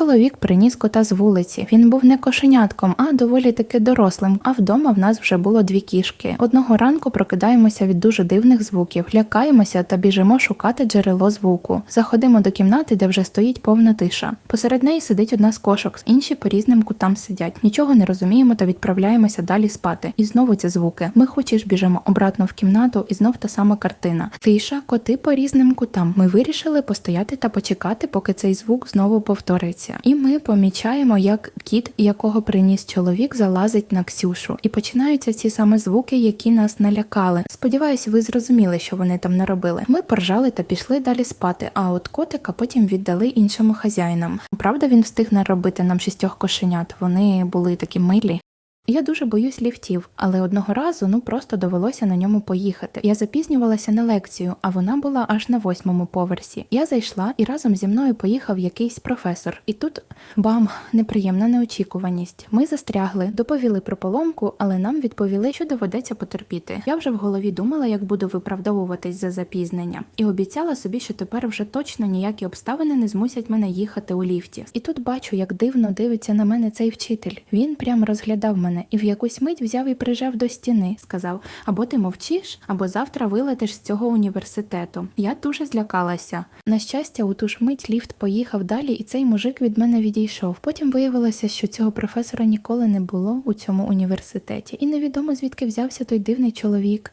Чоловік приніс кота з вулиці. Він був не кошенятком, а доволі таки дорослим. А вдома в нас вже було дві кішки. Одного ранку прокидаємося від дуже дивних звуків, лякаємося та біжимо шукати джерело звуку. Заходимо до кімнати, де вже стоїть повна тиша. Посеред неї сидить одна з кошок, інші по різним кутам сидять. Нічого не розуміємо та відправляємося далі спати. І знову ці звуки. Ми хоч і ж біжимо обратно в кімнату, і знов та сама картина. Тиша, коти по різним кутам. Ми вирішили постояти та почекати, поки цей звук знову повториться. І ми помічаємо, як кіт, якого приніс чоловік, залазить на Ксюшу. І починаються ці саме звуки, які нас налякали. Сподіваюсь, ви зрозуміли, що вони там наробили. Ми поржали та пішли далі спати. А от котика потім віддали іншому хазяїнам. Правда, він встиг наробити нам шістьох кошенят. Вони були такі милі. Я дуже боюсь ліфтів, але одного разу ну просто довелося на ньому поїхати. Я запізнювалася на лекцію, а вона була аж на восьмому поверсі. Я зайшла і разом зі мною поїхав якийсь професор. І тут бам, неприємна неочікуваність. Ми застрягли, доповіли про поломку, але нам відповіли, що доведеться потерпіти. Я вже в голові думала, як буду виправдовуватись за запізнення, і обіцяла собі, що тепер вже точно ніякі обставини не змусять мене їхати у ліфті. І тут бачу, як дивно дивиться на мене цей вчитель. Він прям розглядав мене і в якусь мить взяв і прижав до стіни. Сказав: або ти мовчиш, або завтра вилетиш з цього університету. Я дуже злякалася. На щастя, у ту ж мить ліфт поїхав далі, і цей мужик від мене відійшов. Потім виявилося, що цього професора ніколи не було у цьому університеті, і невідомо звідки взявся той дивний чоловік.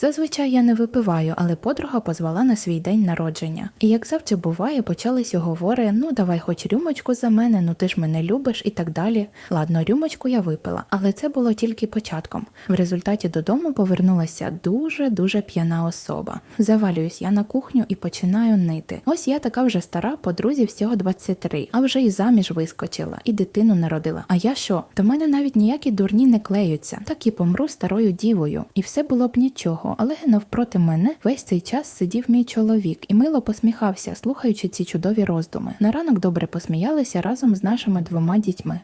Зазвичай я не випиваю, але подруга позвала на свій день народження. І як завжди буває, почались уговори: ну давай хоч рюмочку за мене, ну ти ж мене любиш і так далі. Ладно, рюмочку я випила, але це було тільки початком. В результаті додому повернулася дуже дуже п'яна особа. Завалююсь я на кухню і починаю нити. Ось я така вже стара, подрузі всього 23, а вже і заміж вискочила, і дитину народила. А я що? До мене навіть ніякі дурні не клеються, так і помру старою дівою. І все було б нічого. Але навпроти мене весь цей час сидів мій чоловік і мило посміхався, слухаючи ці чудові роздуми. На ранок добре посміялися разом з нашими двома дітьми.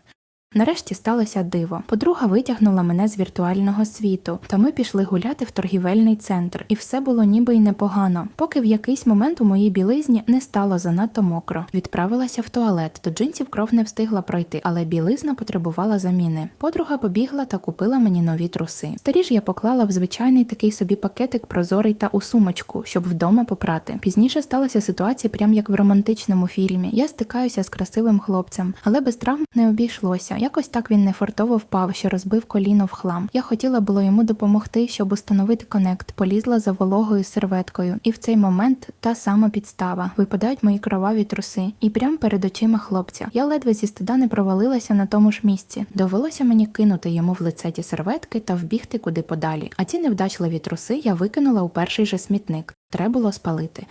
Нарешті сталося диво. Подруга витягнула мене з віртуального світу, та ми пішли гуляти в торгівельний центр, і все було ніби й непогано. Поки в якийсь момент у моїй білизні не стало занадто мокро. Відправилася в туалет. До джинсів кров не встигла пройти, але білизна потребувала заміни. Подруга побігла та купила мені нові труси. Старі ж я поклала в звичайний такий собі пакетик прозорий та у сумочку, щоб вдома попрати. Пізніше сталася ситуація, прям як в романтичному фільмі. Я стикаюся з красивим хлопцем, але без травм не обійшлося. Якось так він нефортово впав, що розбив коліно в хлам. Я хотіла було йому допомогти, щоб установити конект, полізла за вологою серветкою, і в цей момент та сама підстава. Випадають мої кроваві труси, і прямо перед очима хлопця. Я ледве зі стида не провалилася на тому ж місці. Довелося мені кинути йому в лице ті серветки та вбігти куди подалі. А ці невдачливі труси я викинула у перший же смітник. Треба було спалити.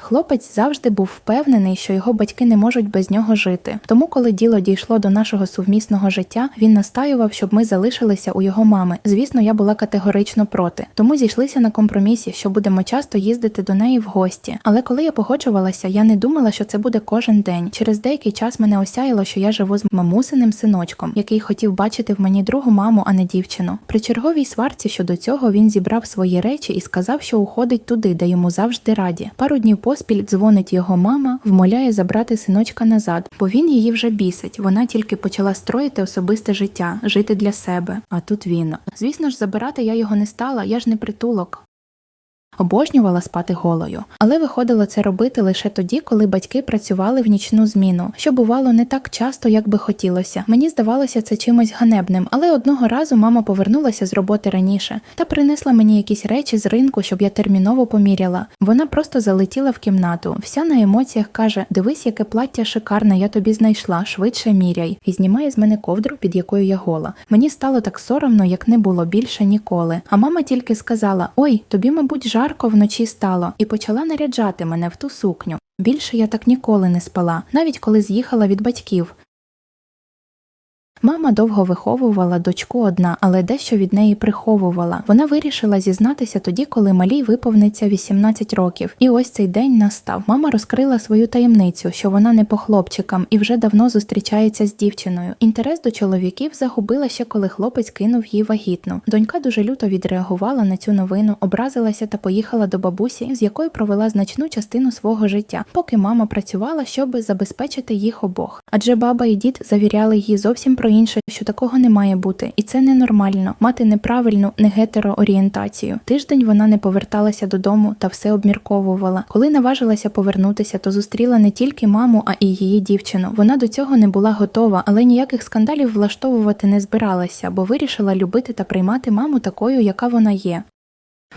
Хлопець завжди був впевнений, що його батьки не можуть без нього жити. Тому, коли діло дійшло до нашого сувмісного життя, він настаював, щоб ми залишилися у його мами. Звісно, я була категорично проти. Тому зійшлися на компромісі, що будемо часто їздити до неї в гості. Але коли я погоджувалася, я не думала, що це буде кожен день. Через деякий час мене осяяло, що я живу з мамусиним синочком, який хотів бачити в мені другу маму, а не дівчину. При черговій сварці щодо цього він зібрав свої речі і сказав, що уходить туди, де йому завжди раді. Пару днів поспіль дзвонить його мама, вмоляє забрати синочка назад, бо він її вже бісить. Вона тільки почала строїти особисте життя, жити для себе. А тут він. Звісно ж, забирати я його не стала, я ж не притулок. Обожнювала спати голою, але виходило це робити лише тоді, коли батьки працювали в нічну зміну, що бувало не так часто, як би хотілося. Мені здавалося це чимось ганебним, але одного разу мама повернулася з роботи раніше та принесла мені якісь речі з ринку, щоб я терміново поміряла. Вона просто залетіла в кімнату, вся на емоціях каже: Дивись, яке плаття шикарне, я тобі знайшла, швидше міряй, і знімає з мене ковдру, під якою я гола. Мені стало так соромно, як не було більше ніколи. А мама тільки сказала: Ой, тобі, мабуть, жарко вночі стало, і почала наряджати мене в ту сукню. Більше я так ніколи не спала, навіть коли з'їхала від батьків. Мама довго виховувала дочку одна, але дещо від неї приховувала. Вона вирішила зізнатися тоді, коли малій виповниться 18 років. І ось цей день настав. Мама розкрила свою таємницю, що вона не по хлопчикам і вже давно зустрічається з дівчиною. Інтерес до чоловіків загубила ще коли хлопець кинув їй вагітну. Донька дуже люто відреагувала на цю новину, образилася та поїхала до бабусі, з якою провела значну частину свого життя, поки мама працювала, щоб забезпечити їх обох. Адже баба і дід завіряли їй зовсім про інше, що такого не має бути, і це ненормально мати неправильну негетероорієнтацію. Тиждень вона не поверталася додому та все обмірковувала. Коли наважилася повернутися, то зустріла не тільки маму, а і її дівчину. Вона до цього не була готова, але ніяких скандалів влаштовувати не збиралася, бо вирішила любити та приймати маму такою, яка вона є.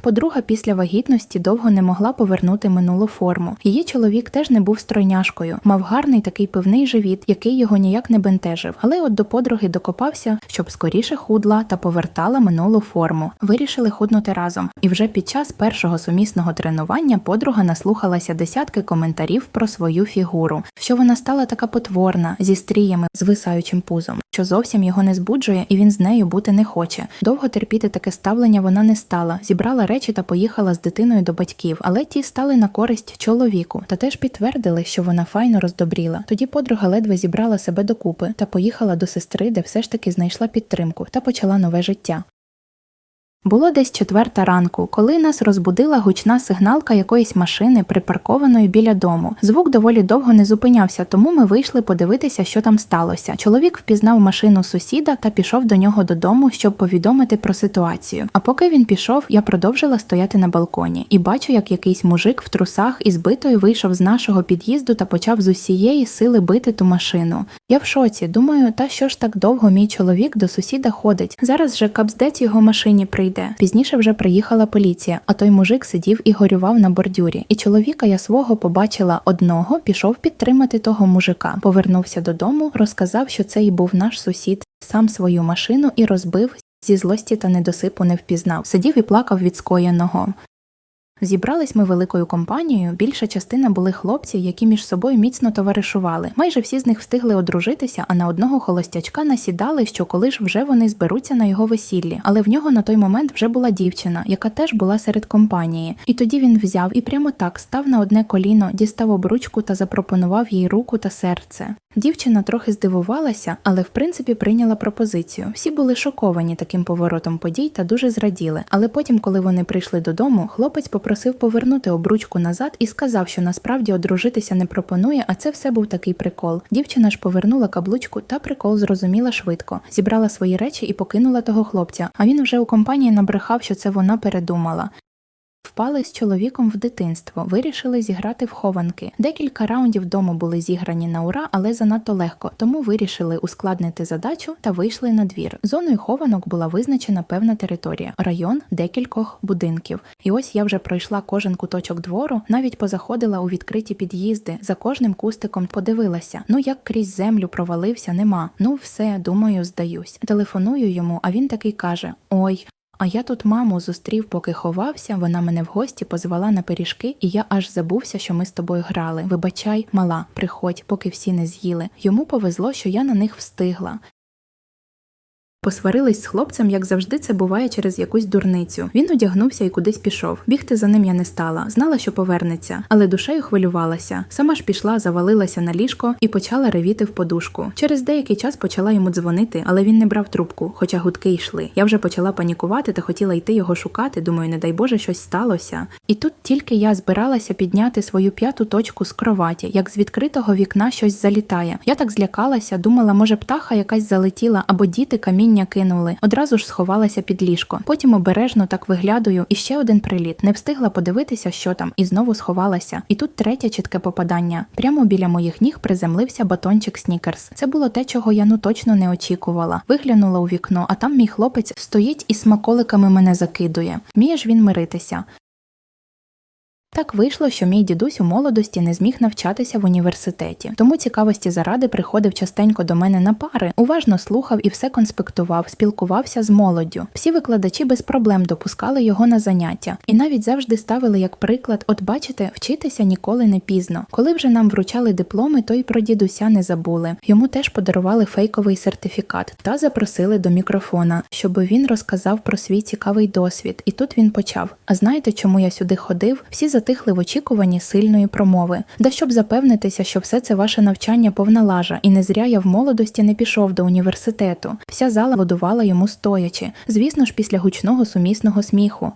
Подруга після вагітності довго не могла повернути минулу форму. Її чоловік теж не був стройняшкою, мав гарний такий пивний живіт, який його ніяк не бентежив. Але от до подруги докопався, щоб скоріше худла та повертала минулу форму. Вирішили худнути разом. І вже під час першого сумісного тренування подруга наслухалася десятки коментарів про свою фігуру, що вона стала така потворна зі стріями, звисаючим пузом, що зовсім його не збуджує, і він з нею бути не хоче. Довго терпіти таке ставлення вона не стала. Зібрала речі та поїхала з дитиною до батьків, але ті стали на користь чоловіку та теж підтвердили, що вона файно роздобріла. Тоді подруга ледве зібрала себе докупи та поїхала до сестри, де все ж таки знайшла підтримку та почала нове життя. Було десь четверта ранку, коли нас розбудила гучна сигналка якоїсь машини, припаркованої біля дому. Звук доволі довго не зупинявся, тому ми вийшли подивитися, що там сталося. Чоловік впізнав машину сусіда та пішов до нього додому, щоб повідомити про ситуацію. А поки він пішов, я продовжила стояти на балконі і бачу, як якийсь мужик в трусах і збитою вийшов з нашого під'їзду та почав з усієї сили бити ту машину. Я в шоці, думаю, та що ж так довго мій чоловік до сусіда ходить. Зараз же капздець його машині прийде. Пізніше вже приїхала поліція, а той мужик сидів і горював на бордюрі. І чоловіка я свого побачила одного, пішов підтримати того мужика. Повернувся додому, розказав, що це і був наш сусід, сам свою машину і розбив. Зі злості та недосипу не впізнав, сидів і плакав від скоєного. Зібрались ми великою компанією. Більша частина були хлопці, які між собою міцно товаришували. Майже всі з них встигли одружитися, а на одного холостячка насідали, що коли ж вже вони зберуться на його весіллі. Але в нього на той момент вже була дівчина, яка теж була серед компанії. І тоді він взяв і прямо так став на одне коліно, дістав обручку та запропонував їй руку та серце. Дівчина трохи здивувалася, але в принципі прийняла пропозицію. Всі були шоковані таким поворотом подій та дуже зраділи. Але потім, коли вони прийшли додому, хлопець попросив повернути обручку назад і сказав, що насправді одружитися не пропонує, а це все був такий прикол. Дівчина ж повернула каблучку та прикол зрозуміла швидко, зібрала свої речі і покинула того хлопця. А він вже у компанії набрехав, що це вона передумала. Впали з чоловіком в дитинство, вирішили зіграти в хованки. Декілька раундів дому були зіграні на ура, але занадто легко, тому вирішили ускладнити задачу та вийшли на двір. Зоною хованок була визначена певна територія, район декількох будинків. І ось я вже пройшла кожен куточок двору, навіть позаходила у відкриті під'їзди, за кожним кустиком подивилася. Ну як крізь землю провалився, нема. Ну все, думаю, здаюсь. Телефоную йому, а він такий каже: Ой. А я тут маму зустрів, поки ховався, вона мене в гості позвала на пиріжки, і я аж забувся, що ми з тобою грали. Вибачай, мала, приходь, поки всі не з'їли. Йому повезло, що я на них встигла. Посварились з хлопцем, як завжди, це буває через якусь дурницю. Він одягнувся і кудись пішов. Бігти за ним я не стала, знала, що повернеться, але душею хвилювалася. Сама ж пішла, завалилася на ліжко і почала ревіти в подушку. Через деякий час почала йому дзвонити, але він не брав трубку, хоча гудки йшли. Я вже почала панікувати та хотіла йти його шукати. Думаю, не дай Боже, щось сталося. І тут тільки я збиралася підняти свою п'яту точку з кроваті, як з відкритого вікна щось залітає. Я так злякалася, думала, може, птаха якась залетіла або діти каміння кинули. Одразу ж сховалася під ліжко. Потім обережно так виглядаю, і ще один приліт. Не встигла подивитися, що там, і знову сховалася. І тут третє чітке попадання. Прямо біля моїх ніг приземлився батончик Снікерс. Це було те, чого я ну точно не очікувала. Виглянула у вікно, а там мій хлопець стоїть і смаколиками мене закидує. Вміє ж він миритися. Так вийшло, що мій дідусь у молодості не зміг навчатися в університеті, тому цікавості заради приходив частенько до мене на пари, уважно слухав і все конспектував, спілкувався з молоддю. Всі викладачі без проблем допускали його на заняття, і навіть завжди ставили як приклад: от бачите, вчитися ніколи не пізно. Коли вже нам вручали дипломи, то й про дідуся не забули. Йому теж подарували фейковий сертифікат та запросили до мікрофона, щоб він розказав про свій цікавий досвід. І тут він почав: А знаєте, чому я сюди ходив? Всі затихли в очікуванні сильної промови. Да щоб запевнитися, що все це ваше навчання повна лажа, і не зря я в молодості не пішов до університету. Вся зала лодувала йому стоячи. Звісно ж, після гучного сумісного сміху.